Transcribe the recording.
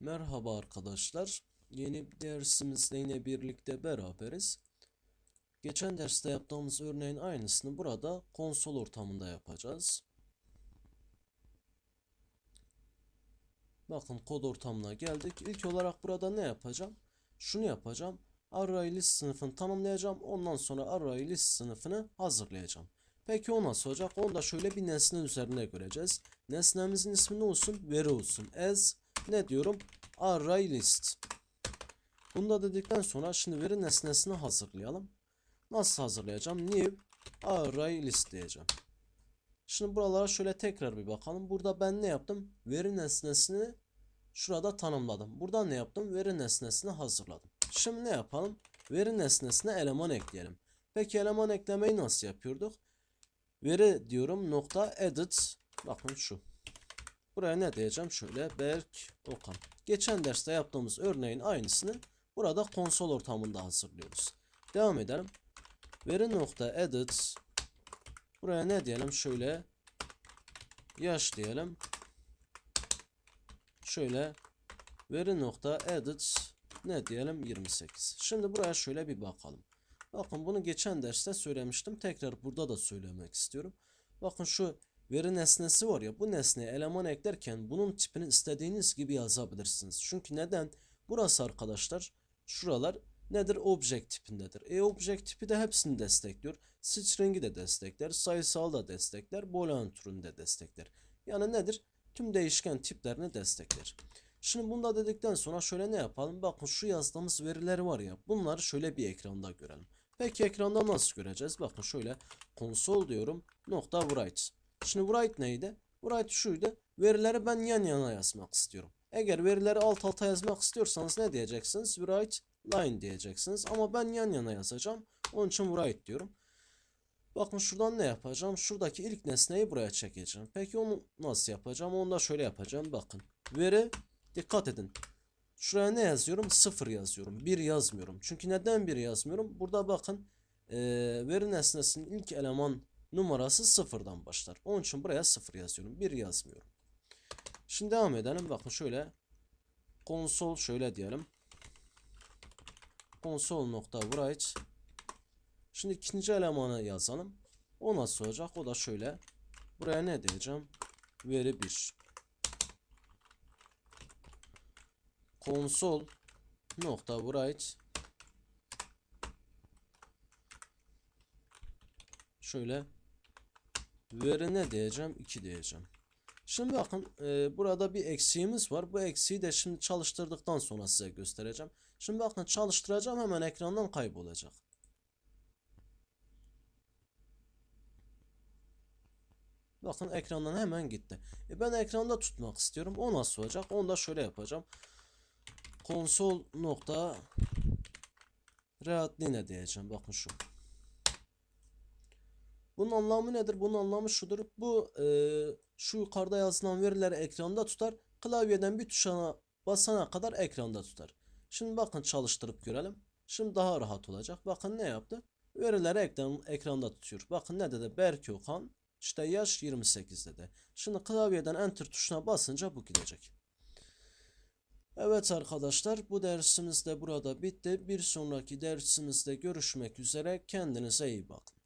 Merhaba arkadaşlar. Yeni bir dersimizde yine birlikte beraberiz. Geçen derste yaptığımız örneğin aynısını burada konsol ortamında yapacağız. Bakın kod ortamına geldik. İlk olarak burada ne yapacağım? Şunu yapacağım. Array list sınıfını tanımlayacağım. Ondan sonra array list sınıfını hazırlayacağım. Peki o nasıl olacak? Onu da şöyle bir nesne üzerine göreceğiz. Nesnemizin ismi ne olsun? Veri olsun. As ne diyorum? Array list. Bunu da dedikten sonra şimdi veri nesnesini hazırlayalım. Nasıl hazırlayacağım? New array list diyeceğim. Şimdi buralara şöyle tekrar bir bakalım. Burada ben ne yaptım? Veri nesnesini şurada tanımladım. Burada ne yaptım? Veri nesnesini hazırladım. Şimdi ne yapalım? Veri nesnesine eleman ekleyelim. Peki eleman eklemeyi nasıl yapıyorduk? Veri diyorum nokta edit. Bakın şu. Buraya ne diyeceğim? Şöyle Berk Okan. Geçen derste yaptığımız örneğin aynısını burada konsol ortamında hazırlıyoruz. Devam edelim. Veri nokta edit. Buraya ne diyelim? Şöyle yaş diyelim. Şöyle veri nokta edit ne diyelim 28. Şimdi buraya şöyle bir bakalım. Bakın bunu geçen derste söylemiştim. Tekrar burada da söylemek istiyorum. Bakın şu veri nesnesi var ya bu nesneye eleman eklerken bunun tipini istediğiniz gibi yazabilirsiniz. Çünkü neden? Burası arkadaşlar şuralar nedir? Object tipindedir. E object tipi de hepsini destekliyor. String'i de destekler, sayısal da destekler, boolean türünü de destekler. Yani nedir? Tüm değişken tiplerini destekler. Şimdi bunu da dedikten sonra şöyle ne yapalım? Bakın şu yazdığımız veriler var ya bunları şöyle bir ekranda görelim. Peki ekranda nasıl göreceğiz? Bakın şöyle konsol diyorum nokta write. Şimdi write neydi? Write şuydu. Verileri ben yan yana yazmak istiyorum. Eğer verileri alt alta yazmak istiyorsanız ne diyeceksiniz? Write line diyeceksiniz. Ama ben yan yana yazacağım. Onun için write diyorum. Bakın şuradan ne yapacağım? Şuradaki ilk nesneyi buraya çekeceğim. Peki onu nasıl yapacağım? Onu da şöyle yapacağım. Bakın. Veri dikkat edin. Şuraya ne yazıyorum? 0 yazıyorum. 1 yazmıyorum. Çünkü neden 1 yazmıyorum? Burada bakın eee, veri nesnesinin ilk eleman numarası sıfırdan başlar. Onun için buraya 0 yazıyorum. 1 yazmıyorum. Şimdi devam edelim. Bakın şöyle konsol şöyle diyelim. Konsol nokta write. Şimdi ikinci elemanı yazalım. O nasıl olacak? O da şöyle. Buraya ne diyeceğim? Veri 1. Konsol nokta write şöyle veri ne diyeceğim? 2 diyeceğim. Şimdi bakın e, burada bir eksiğimiz var. Bu eksiği de şimdi çalıştırdıktan sonra size göstereceğim. Şimdi bakın çalıştıracağım hemen ekrandan kaybolacak. Bakın ekrandan hemen gitti. E, ben ekranda tutmak istiyorum. O nasıl olacak? Onu da şöyle yapacağım. Konsol nokta readline diyeceğim. Bakın şu bunun anlamı nedir? Bunun anlamı şudur. Bu e, şu yukarıda yazılan verileri ekranda tutar. Klavyeden bir tuşuna basana kadar ekranda tutar. Şimdi bakın çalıştırıp görelim. Şimdi daha rahat olacak. Bakın ne yaptı? Verileri ekran, ekranda tutuyor. Bakın ne dedi? Berk Okan işte yaş 28 dedi. Şimdi klavyeden enter tuşuna basınca bu gidecek. Evet arkadaşlar bu dersimiz de burada bitti. Bir sonraki dersimizde görüşmek üzere. Kendinize iyi bakın.